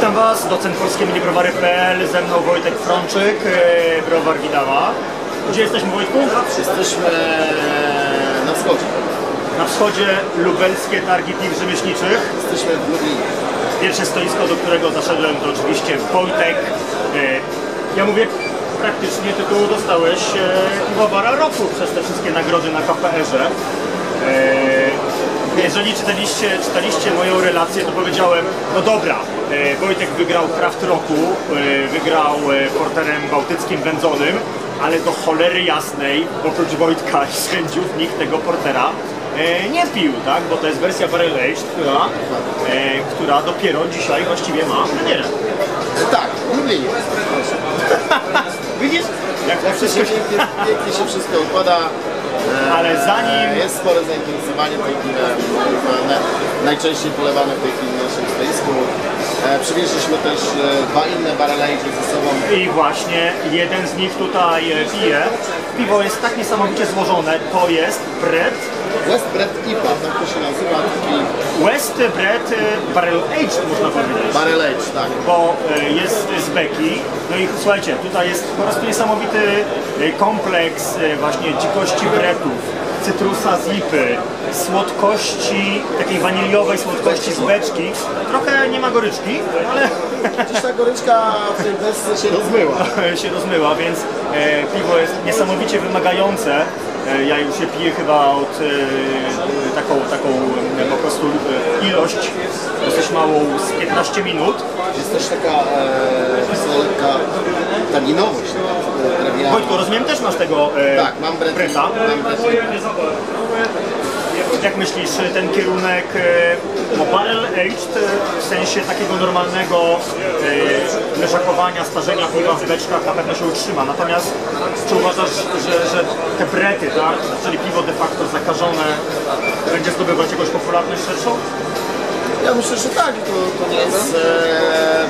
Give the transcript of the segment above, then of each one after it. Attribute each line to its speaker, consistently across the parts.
Speaker 1: Witam Was, docent polskie minibrowary.pl, ze mną Wojtek Frączyk, e, browar Widała. Gdzie jesteśmy Wojtku?
Speaker 2: Jesteśmy na wschodzie.
Speaker 1: Na wschodzie lubelskie targi piw rzemieślniczych.
Speaker 2: Jesteśmy w Lublinie.
Speaker 1: Pierwsze stoisko, do którego zaszedłem to oczywiście Wojtek. E, Ja mówię, praktycznie tytuł dostałeś e, piwowara roku przez te wszystkie nagrody na KPR-ze. E, Jeżeli czytaliście, czytaliście moją relację, to powiedziałem, no dobra, e, Wojtek wygrał Kraft Roku, e, wygrał e, porterem bałtyckim wędzonym, ale do cholery jasnej, oprócz Wojtka i sędziów, nikt tego portera e, nie pił, tak? Bo to jest wersja Barrel Aged, która, e, która dopiero dzisiaj właściwie ma premierę.
Speaker 2: Tak, w Lublinie.
Speaker 1: Widzisz? Jak
Speaker 2: Jak
Speaker 1: wszystko się...
Speaker 2: pięknie, pięknie się wszystko układa. E,
Speaker 1: Ale zanim...
Speaker 2: Jest spore zainteresowanie piwem. e, Najczęściej polewane w tej chwili na naszym stoisku. E, Przywieźliśmy też e, dwa inne barrel age'y ze sobą.
Speaker 1: I właśnie jeden z nich tutaj e, pije. Piwo jest tak niesamowicie złożone. To jest Brett,
Speaker 2: West Bread IPA, tak to się nazywa. Taki
Speaker 1: West Brett Barrel Aged można powiedzieć.
Speaker 2: barrel age, tak.
Speaker 1: Bo jest z beki. No i słuchajcie, tutaj jest po prostu niesamowity kompleks właśnie dzikości bretów, cytrusa z lipy, słodkości, takiej waniliowej słodkości z beczki. Trochę nie ma goryczki, ale
Speaker 2: Gdzieś ta goryczka w tej desce się rozmyła.
Speaker 1: się rozmyła, więc e, piwo jest niesamowicie wymagające. E, ja już je piję chyba od e, taką, taką e, po prostu e, ilość dosyć małą z 15 minut.
Speaker 2: Jest też taka e, lekka taninowość. drewniana.
Speaker 1: Wojtku, rozumiem, też masz tego e,
Speaker 2: Tak, mam. Bretta. Mam.
Speaker 1: Jak myślisz, ten kierunek no barrel aged e, w sensie takiego normalnego e, leżakowania, starzenia piwa w beczkach na pewno się utrzyma. Natomiast czy uważasz, że, że te brety, tak, czyli piwo de facto zakażone, będzie zdobywać jakąś popularność szerszą?
Speaker 2: Ja myślę, że tak. To, to, nie jest,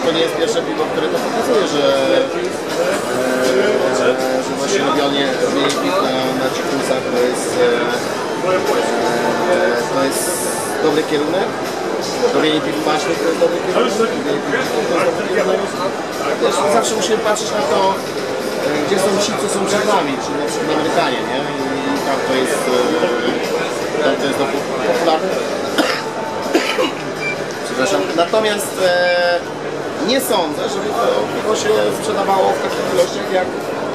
Speaker 2: to nie jest pierwsze piwo, które to pokazuje, że, e, że właśnie robienie, robienie piw na, na cikusach to jest, e, to jest dobry kierunek. Robienie piw to jest dobry kierunek. To jest dobry kierunek. Też zawsze musimy patrzeć na to, e, gdzie są ci, co są przed nami, czyli na przykład Amerykanie, nie? I tam to jest, e, tam to jest popularne. Przepraszam. Natomiast e, nie sądzę, żeby to piwo się sprzedawało w takich ilościach jak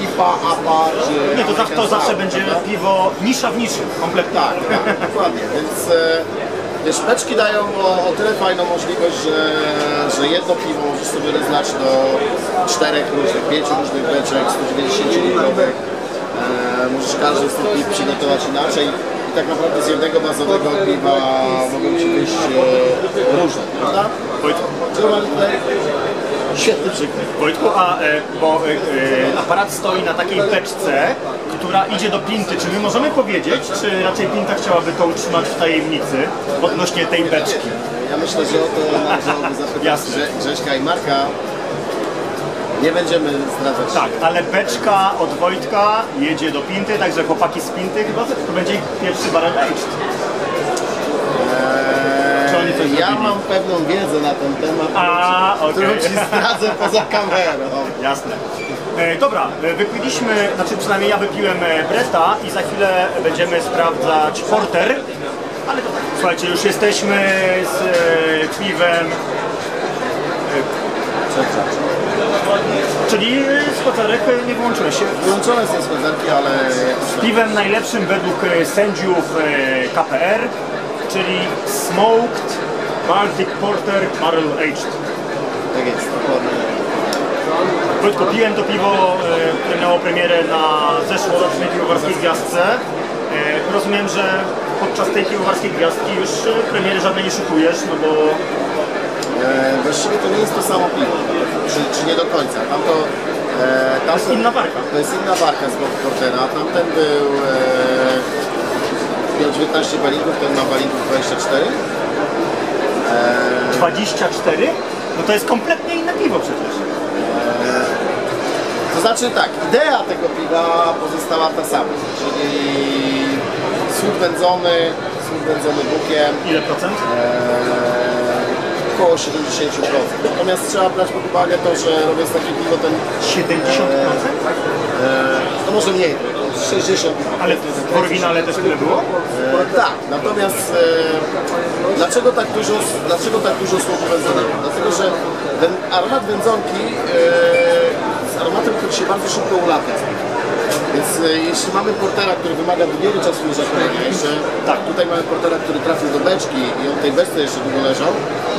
Speaker 2: IPA, APA czy
Speaker 1: Nie, to, zawsze, to zawsze będzie
Speaker 2: prawda?
Speaker 1: piwo nisza w niszy, kompletnie.
Speaker 2: Tak, tak, dokładnie. Więc e, wiesz, beczki dają o, o tyle fajną możliwość, że, że jedno piwo możesz sobie roznać do czterech różnych, pięciu różnych beczek, 190 litrowych. E, możesz każdy z tych piw przygotować inaczej. I tak naprawdę z jednego bazowego piwa mogą ci wyjść e, różne, prawda?
Speaker 1: Wojtku,
Speaker 2: świetny przykład.
Speaker 1: Wojtku, a e, bo e, e, aparat stoi na takiej beczce, która idzie do pinty. Czy my możemy powiedzieć, czy raczej pinta chciałaby to utrzymać w tajemnicy odnośnie tej beczki?
Speaker 2: Ja myślę, że o to należałoby zapytać
Speaker 1: Jasne.
Speaker 2: Grze- Grześka i Marka. Nie będziemy zdradzać.
Speaker 1: Tak, ale beczka od Wojtka jedzie do pinty, także chłopaki z pinty chyba to będzie ich pierwszy barrel aged. Coś
Speaker 2: Ja
Speaker 1: zrobili?
Speaker 2: mam pewną wiedzę na ten temat,
Speaker 1: A,
Speaker 2: którą
Speaker 1: okej.
Speaker 2: ci zdradzę poza kamerą.
Speaker 1: Jasne. E, dobra, e, wypiliśmy, znaczy przynajmniej ja wypiłem e, i za chwilę będziemy sprawdzać porter. Ale to tak, słuchajcie, już jesteśmy z e, piwem, czyli spacerek e, nie włączyłeś się.
Speaker 2: Wyłączone są schodzenki, ale jakoś.
Speaker 1: Piwem najlepszym według e, sędziów e, KPR, czyli Smoked Baltic Porter Barrel Aged.
Speaker 2: Tak jest, dokładnie.
Speaker 1: Wojtku, piłem to piwo, e, które miało premierę na zeszłorocznej piwowarskiej gwiazdce. E, Rozumiem, że podczas tej piwowarskiej gwiazdki już e, premiery żadnej nie szykujesz, no bo
Speaker 2: E, właściwie to nie jest to samo piwo, czy, czy nie do końca. Tam to, e, tam
Speaker 1: to jest inna warka.
Speaker 2: To jest inna warka z Bob Portera. Tamten był e, miał 19 balinków, ten ma balinków 24.
Speaker 1: 24? No to jest kompletnie inne piwo przecież.
Speaker 2: To znaczy tak, idea tego piwa pozostała ta sama, czyli słód wędzony, słód wędzony bukiem,
Speaker 1: Ile procent?
Speaker 2: około 70%. Natomiast trzeba brać pod uwagę to, że robiąc takie piwo ten
Speaker 1: 70%?
Speaker 2: no może mniej, 60.
Speaker 1: Ale w oryginale też tyle było?
Speaker 2: E, tak, natomiast e, dlaczego tak dużo, dlaczego tak dużo słodu wędzonego? Dlatego, że ten aromat wędzonki e, z aromatem, który się bardzo szybko ulatnia. Więc e, jeśli mamy portera, który wymaga długiego czasu leżakowania, jeszcze tak, tutaj mamy portera, który trafił do beczki i on tej beczce jeszcze długo leżał,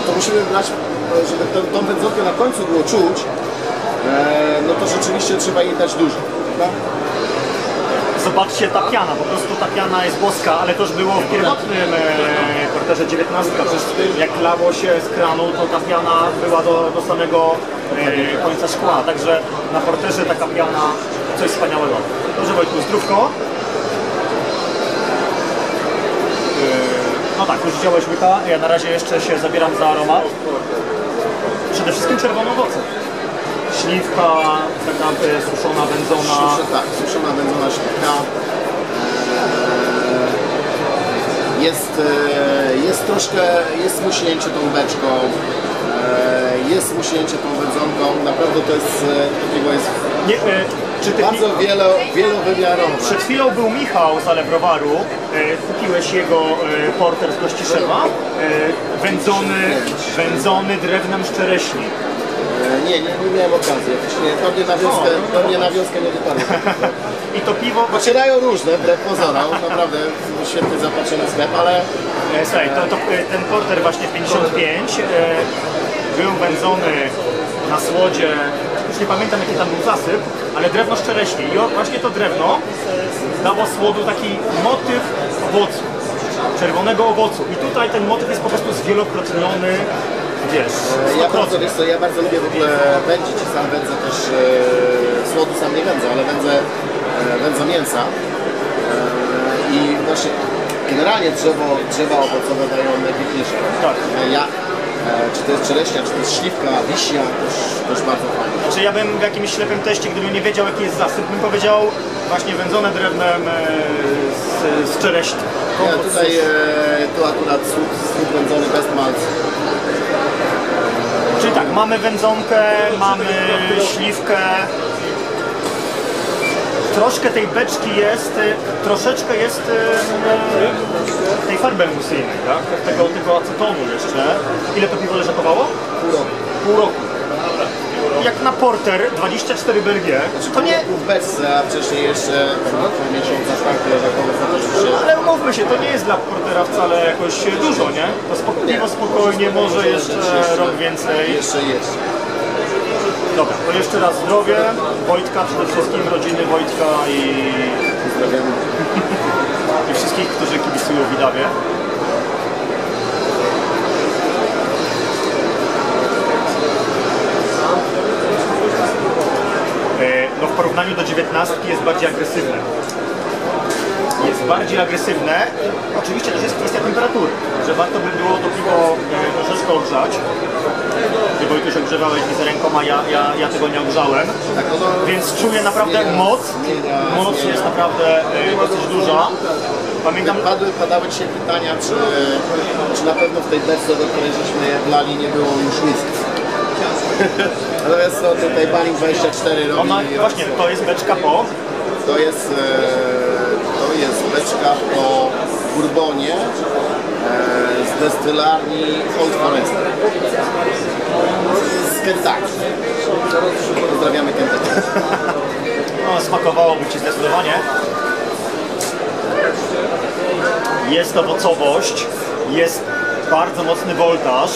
Speaker 2: to musimy brać, e, żeby tę, tą wędzonkę na końcu było czuć, e, no to rzeczywiście trzeba jej dać dużo. prawda?
Speaker 1: Zobaczcie ta piana, po prostu ta piana jest boska, ale to już było w pierwotnym e, porterze 19. Przecież jak lało się z kranu, to ta piana była do, do samego e, końca szkła. Także na porterze taka piana coś wspaniałego. Dobrze Wojtku, zdrówko. E, No tak, już wziąłeś łyka, ja na razie jeszcze się zabieram za aromat. Przede wszystkim czerwone owoce. Śliwka, taka suszona, wędzona.
Speaker 2: Tak, suszona wędzona śliwka. Eee, Jest, e, jest troszkę, jest muśnięcie tą beczką, eee, jest muśnięcie tą wędzonką. Naprawdę to jest, e, piwo jest
Speaker 1: Nie, e, czy ty
Speaker 2: bardzo wielo, wielowymiarowe.
Speaker 1: Przed chwilą był Michał z Alebrowaru, e, kupiłeś jego porter z Kościszewa, wędzony, wędzony drewnem z czereśni.
Speaker 2: Eee, Nie, nie, nie miałem okazji. Jakoś nie, to mnie na wioskę, to mnie na wioskę nie dotarło.
Speaker 1: I to piwo,
Speaker 2: Pocierają różne, wbrew pozorom, naprawdę świetnie zapatrzony sklep, ale
Speaker 1: e, słuchaj, to, to, e, ten porter właśnie 55 e, był wędzony na słodzie, już nie pamiętam jaki tam był zasyp, ale drewno z czereśni. I właśnie to drewno dało słodu taki motyw owocu, czerwonego owocu. I tutaj ten motyw jest po prostu zwielokrotniony, wiesz,
Speaker 2: Ja bardzo, wiesz co, ja bardzo lubię w ogóle wędzić i sam wędzę też, e, słodu sam nie wędzę, ale wędzę, e, wędzę mięsa e, i właśnie generalnie drzewo, drzewa owocowe dają najpiękniejsze.
Speaker 1: Tak.
Speaker 2: E, Ja, e, czy to jest czereśnia, czy to jest śliwka, wiśnia, też, też bardzo fajnie.
Speaker 1: Czy ja bym w jakimś ślepym teście, gdybym nie wiedział jaki jest zasyp, bym powiedział właśnie wędzone drewnem e, z, z czereśni.
Speaker 2: Ja tutaj, e, tu akurat słup, słup wędzony bez malc.
Speaker 1: Mamy wędzonkę, mamy śliwkę. Troszkę tej beczki jest, e, troszeczkę jest e, tej farby emusyjnej, tak? Tego, tego acetonu jeszcze. Ile to piwo leżakowało?
Speaker 2: Pół roku.
Speaker 1: Pół roku. Jak na porter 24 Belgie, to nie,
Speaker 2: w beczce, a wcześniej jeszcze pół miesiąca tak leżakowe.
Speaker 1: Ale umówmy się, to nie jest dla portera wcale jakoś dużo, nie? To spoko- piwo spokojnie, może jeszcze rok więcej.
Speaker 2: Jeszcze jest.
Speaker 1: Dobra, to jeszcze raz zdrowie, Wojtka przede wszystkim, rodziny Wojtka i,
Speaker 2: Pozdrawiam.
Speaker 1: i wszystkich, którzy kibicują Widawie. E, No w porównaniu do 19 jest bardziej agresywne. Jest bardziej agresywne. Oczywiście też jest kwestia temperatury, że warto by było to piwo e, troszeczkę ogrzać. Ty Wojtuś ogrzewałeś mi za rękoma, ja, ja, ja tego nie ogrzałem. Więc czuję naprawdę moc. Moc jest naprawdę e, dosyć duża. Pamiętam,
Speaker 2: Padły, padały dzisiaj pytania, czy, czy na pewno w tej beczce, do której żeśmy je nie było już whisky. Natomiast no, tutaj Baling 24 robi,
Speaker 1: ona, właśnie, to jest beczka po.
Speaker 2: to jest, e, to jest beczka po Bourbonie e, z destylarni Old Forester. Z Kentucky. Pozdrawiamy Kentucky.
Speaker 1: No, smakowałoby Ci zdecydowanie. Jest owocowość, jest bardzo mocny woltaż.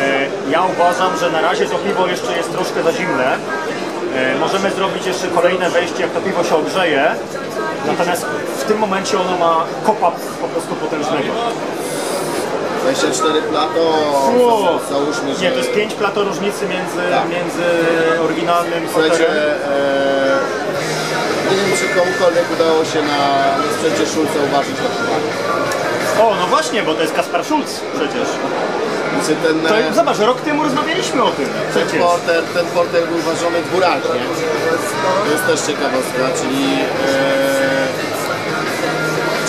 Speaker 1: E, Ja uważam, że na razie to piwo jeszcze jest troszkę za zimne. E, Możemy zrobić jeszcze kolejne wejście, jak to piwo się ogrzeje. Natomiast w tym momencie ono ma kopa po prostu potężnego.
Speaker 2: 24 plato,
Speaker 1: Wow.
Speaker 2: za- załóżmy, że...
Speaker 1: Nie, to jest 5 plato różnicy między,
Speaker 2: Tak.
Speaker 1: między oryginalnym
Speaker 2: Słuchajcie, e, nie wiem czy komukolwiek udało się na, na sprzęcie Szulca uważać na.
Speaker 1: O, no właśnie, bo to jest Kaspar Schulz przecież.
Speaker 2: Znaczy ten,
Speaker 1: To,
Speaker 2: e,
Speaker 1: zobacz, rok temu rozmawialiśmy o tym
Speaker 2: ten, porter, ten porter był ważony dwuraźnie. To jest też ciekawostka, czyli, e,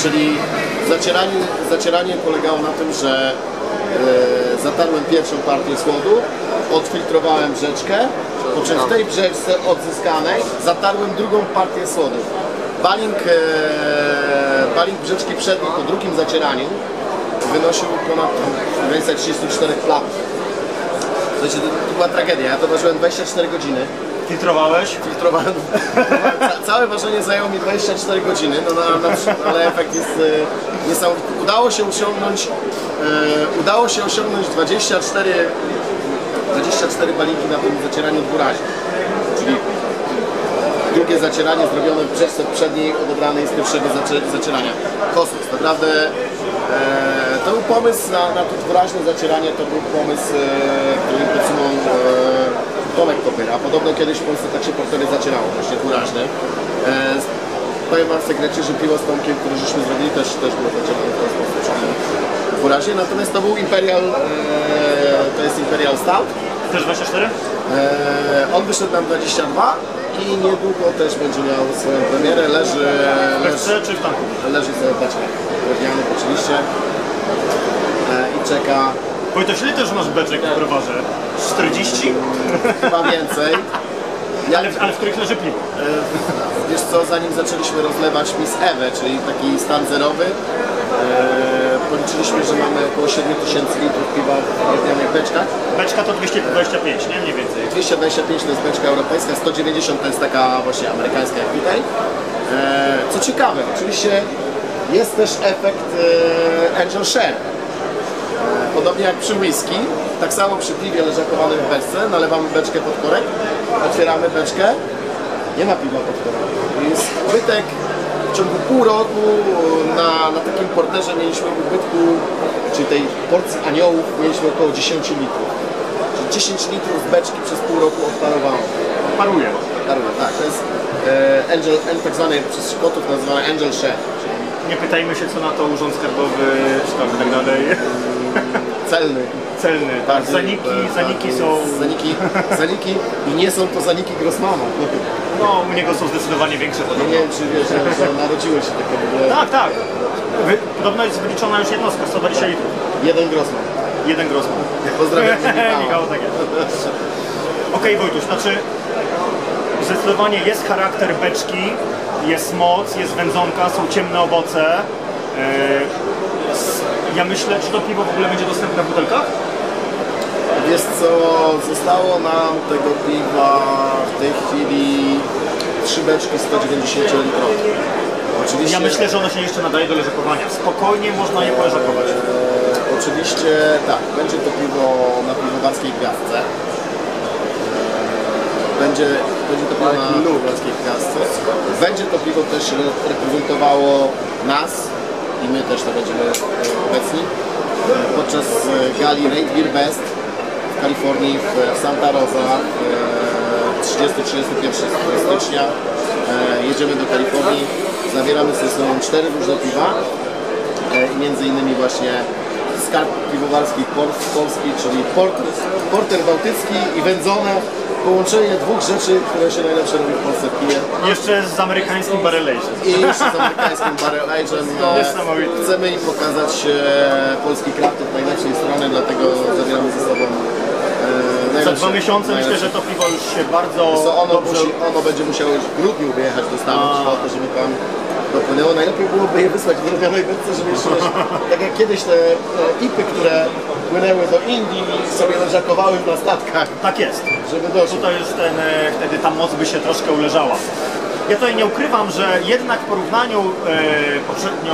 Speaker 2: czyli zacieranie, zacieranie polegało na tym, że e, zatarłem pierwszą partię słodu, odfiltrowałem brzeczkę, po czym w tej brzeczce odzyskanej zatarłem drugą partię słodu. Baling, e, baling brzeczki przedniej po drugim zacieraniu wynosił ponad w granicach 34 plat. Znaczy, to, to była tragedia, ja to ważyłem 24 godziny
Speaker 1: Filtrowałeś?
Speaker 2: filtrowałem. Ca całe ważenie zajęło mi 24 godziny, no, na, na, ale efekt jest e, niesamowity. Udało się osiągnąć, e, udało się osiągnąć 24, 24 balinki na tym zacieraniu dwuraźnym. Czyli drugie zacieranie zrobione w brzeczce przedniej odebranej z pierwszego zacie- zacierania. Kosmos, naprawdę e, to był pomysł na, na to dwuraźne zacieranie, to był pomysł, e, który podsunął e, Tomek Kopyra. Podobno kiedyś w Polsce tak się portery zacierało, właśnie dwuraźne. E, powiem wam w sekrecie, że piwo z Tomkiem, które żeśmy zrobili też, też było zacierane w ten sposób, czyli dwuraźnie. Natomiast to był Imperial, e, to jest Imperial Stout.
Speaker 1: Też 24?
Speaker 2: E, on wyszedł nam 22 i niedługo też będzie miał swoją premierę. Leży, leży,
Speaker 1: czy w tanku?
Speaker 2: leży sobie w beczkach drewnianych oczywiście e, i czeka
Speaker 1: Wojtoś, ile też masz beczek w browarze? 40?
Speaker 2: chyba więcej. Ja,
Speaker 1: Ale, w- ale w których leży piwo?
Speaker 2: e, wiesz co, zanim zaczęliśmy rozlewać Miss Ewę, czyli taki stan zerowy, e, policzyliśmy, że mamy około 7000 litrów piwa w drewnianych beczkach.
Speaker 1: Beczka to 225, nie? Mniej więcej.
Speaker 2: 225 to jest beczka europejska, 190 to jest taka właśnie amerykańska jak tutaj. E, co ciekawe, oczywiście jest też efekt e, Angel Share. E, podobnie jak przy whisky, tak samo przy piwie leżakowanym w beczce, nalewamy beczkę pod korek, otwieramy beczkę, nie ma piwa pod korek. Jest ubytek ciągu pół roku na, na takim porterze mieliśmy ubytku, czyli tej porcji aniołów mieliśmy około 10 litrów. Czyli 10 litrów z beczki przez pół roku odparowało.
Speaker 1: Paruje.
Speaker 2: Darmo, tak, to jest e, angel, tak zwany przez Szkotów nazywany angel share,
Speaker 1: Nie pytajmy się, co na to urząd skarbowy, czy tam tak dalej.
Speaker 2: celny.
Speaker 1: Celny. Tak, zaniki,
Speaker 2: e,
Speaker 1: zaniki są...
Speaker 2: Zaniki, zaniki i nie są to zaniki Grossmana.
Speaker 1: No, u niego są zdecydowanie większe podobno.
Speaker 2: nie wiem, czy wiesz, że, narodziły się takie w ogóle.
Speaker 1: Tak, tak. Wy, podobno jest wyliczona już jednostka, 120 litrów.
Speaker 2: Jeden Grossman.
Speaker 1: Jeden Grossman.
Speaker 2: Pozdrawiam.
Speaker 1: Michał, tak jest. Okej Wojtuś, znaczy zdecydowanie jest charakter beczki, jest moc, jest wędzonka, są ciemne owoce. Yy, Ja myślę, czy to piwo w ogóle będzie dostępne w butelkach?
Speaker 2: Wiesz co, zostało nam tego piwa w tej chwili trzy beczki 190 litrowe. Oczywiście,
Speaker 1: Ja myślę, że ono się jeszcze nadaje do leżakowania. Spokojnie można je poleżakować.
Speaker 2: e, oczywiście tak, będzie to piwo na piwowarskiej gwiazdce. E, Będzie, będzie to piwo na piwowarskiej gwiazdce. Będzie to piwo też re- reprezentowało nas i my też to będziemy obecni e, podczas gali Rate Beer Best w Kalifornii w Santa Rosa e, 30-31 stycznia. E, Jedziemy do Kalifornii, zabieramy ze sobą cztery różne piwa e, między innymi właśnie skarb piwowarski Port Polski, czyli porter, porter bałtycki i wędzone połączenie dwóch rzeczy, które się najlepsze robi w Polsce w piwie.
Speaker 1: Jeszcze z amerykańskim barrel aged.
Speaker 2: I jeszcze z amerykańskim barrel age'em. e. Chcemy im pokazać e, polski kraft od najlepszej strony, dlatego zabieramy ze sobą e,
Speaker 1: Za dwa miesiące myślę, że to piwo już się bardzo
Speaker 2: Co ono,
Speaker 1: dobrze...
Speaker 2: musi, ono będzie musiało już w grudniu wyjechać do Stanów po to, żeby tam dopłynęło. Najlepiej byłoby je wysłać w drewnianej beczce, żeby jeszcze tak jak kiedyś te e, ipy, które płynęły do Indii i sobie leżakowały na statkach,
Speaker 1: Tak jest.
Speaker 2: żeby doszło.
Speaker 1: Tutaj już ten, e, wtedy ta moc by się troszkę uleżała. Ja tutaj nie ukrywam, że jednak w porównaniu e, poprzednio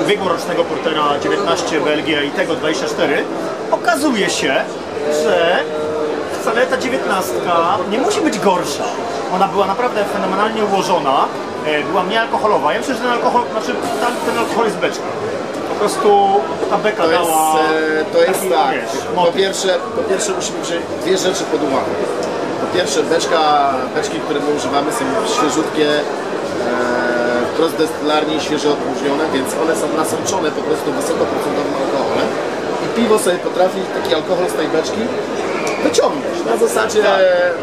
Speaker 1: e, ubiegłorocznego portera 19 Belgia i tego 24 okazuje się, że wcale ta 19 nie musi być gorsza. Ona była naprawdę fenomenalnie ułożona, e, była mniej alkoholowa. Ja myślę, że ten alkohol, znaczy ten alkohol jest beczka. Po prostu ta beka
Speaker 2: To jest,
Speaker 1: dała
Speaker 2: e, to jest
Speaker 1: taki,
Speaker 2: tak.
Speaker 1: wiesz,
Speaker 2: Po pierwsze, po pierwsze musimy wziąć dwie rzeczy pod uwagę. Po pierwsze beczka, beczki, które my używamy są świeżutkie, e, wprost z destylarni, świeżo opróżnione, więc one są nasączone po prostu wysokoprocentowym alkoholem i piwo sobie potrafi taki alkohol z tej beczki wyciągnąć. Na zasadzie,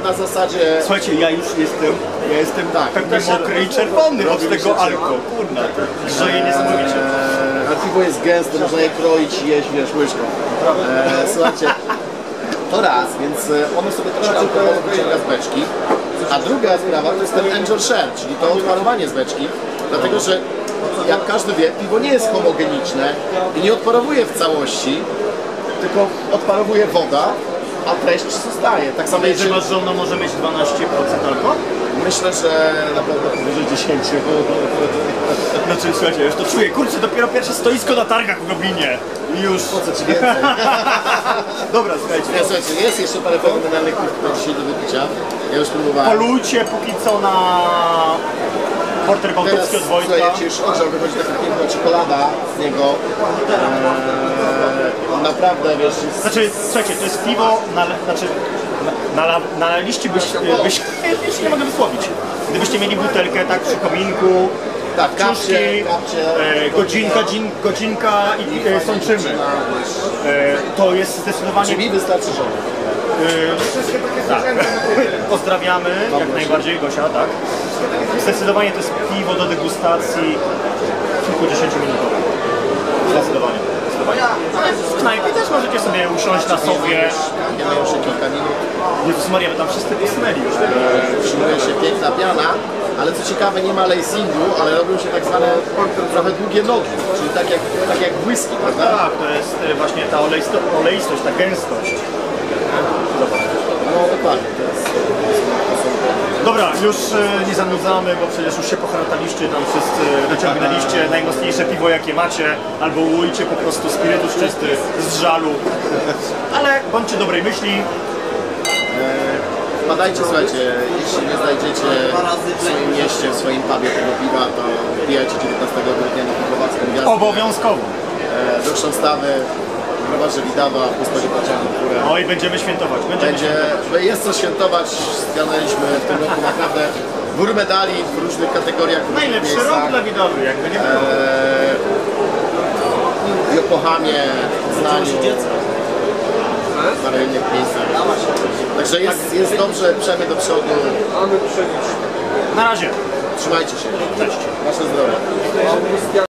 Speaker 2: na zasadzie
Speaker 1: Słuchajcie, ja już jestem, ja jestem
Speaker 2: Tak,
Speaker 1: pewnie mokry i czerwony od tego alko. Kurna, grzeje niesamowicie.
Speaker 2: Eee, a piwo jest gęste, można je kroić i jeść, wiesz, łyżką. E, słuchajcie, to raz, więc e, ono sobie troszkę alkoholu wyciąga z beczki. A druga sprawa to jest ten angel share, czyli to odparowanie z beczki, dlatego że jak każdy wie, piwo nie jest homogeniczne i nie odparowuje w całości, tylko odparowuje woda, a treść zostaje. Tak samo
Speaker 1: Jeżeli masz żonę, może mieć 12% alkohol?
Speaker 2: Myślę, że na pewno powyżej 10.
Speaker 1: Znaczy, słuchajcie, już to czuję. Kurczę, dopiero pierwsze stoisko na targach w Goblinie. I już...
Speaker 2: Po co ci więcej?
Speaker 1: Dobra, słuchajcie.
Speaker 2: Ja, słuchajcie, jest jeszcze parę fenomenalnych piw na dzisiaj do wypicia. Ja już próbowałem.
Speaker 1: Polujcie póki co na porter
Speaker 2: Teraz,
Speaker 1: bałtycki od Wojtka.
Speaker 2: słuchajcie, już ogrzał, wychodzi taka piękna czekolada z niego. Eee, naprawdę, wiesz, jest...
Speaker 1: Znaczy, słuchajcie, to jest piwo, na, znaczy, na, na, na liście byś, byś, już nie mogę wysłowić. Gdybyście mieli butelkę tak przy kominku,
Speaker 2: Tak, kapcie,
Speaker 1: e, godzinka, dzin, godzinka i e, sączymy. E, to jest zdecydowanie...
Speaker 2: Czy mi wystarczy żona?
Speaker 1: e, tak. Pozdrawiamy, jak najbardziej Gosia, tak. Zdecydowanie to jest piwo do degustacji kilkudziesięciominutowe. Zdecydowanie. W knajpie też możecie sobie usiąść na sobie.
Speaker 2: Nie ma już kilka minut.
Speaker 1: Jezus Maria, wy tam wszyscy pisnęli już.
Speaker 2: Eee, Przyjmuje się piękna piana, ale co ciekawe nie ma lacingu, ale robią się tak zwane trochę długie nogi, czyli tak jak, tak jak whisky, prawda?
Speaker 1: Tak, to jest e, właśnie ta olejsto, oleistość, ta gęstość. Zobacz.
Speaker 2: No dokładnie, to jest,
Speaker 1: Dobra, już e, nie zanudzamy, bo przecież już się pochrataliście, tam wszyscy wyciągnęliście najmocniejsze piwo jakie macie, albo łujcie po prostu spirytus czysty z żalu. Ale bądźcie dobrej myśli,
Speaker 2: Badajcie, słuchajcie, jeśli nie znajdziecie w swoim mieście, w swoim pubie tego piwa, to wbijajcie 19 grudnia na Piwowacką Gwiazdę
Speaker 1: obowiązkowo.
Speaker 2: e, do Chrząstawy, browarze Widawa, w gospodzie Pacianą Górę.
Speaker 1: No i będziemy świętować. Będziemy
Speaker 2: Będzie,
Speaker 1: świętować.
Speaker 2: jest co świętować, zgarnęliśmy w tym roku naprawdę wór medali w różnych kategoriach, w
Speaker 1: Najlepszy
Speaker 2: miejscach.
Speaker 1: rok dla widowy, jakby nie było.
Speaker 2: Eee, w Yokohamie, w Poznaniu, parę innych miejscach. Także jest, jest dobrze, przemy do przodu.
Speaker 1: Na razie.
Speaker 2: Trzymajcie się.
Speaker 1: Cześć.
Speaker 2: Wasze zdrowie.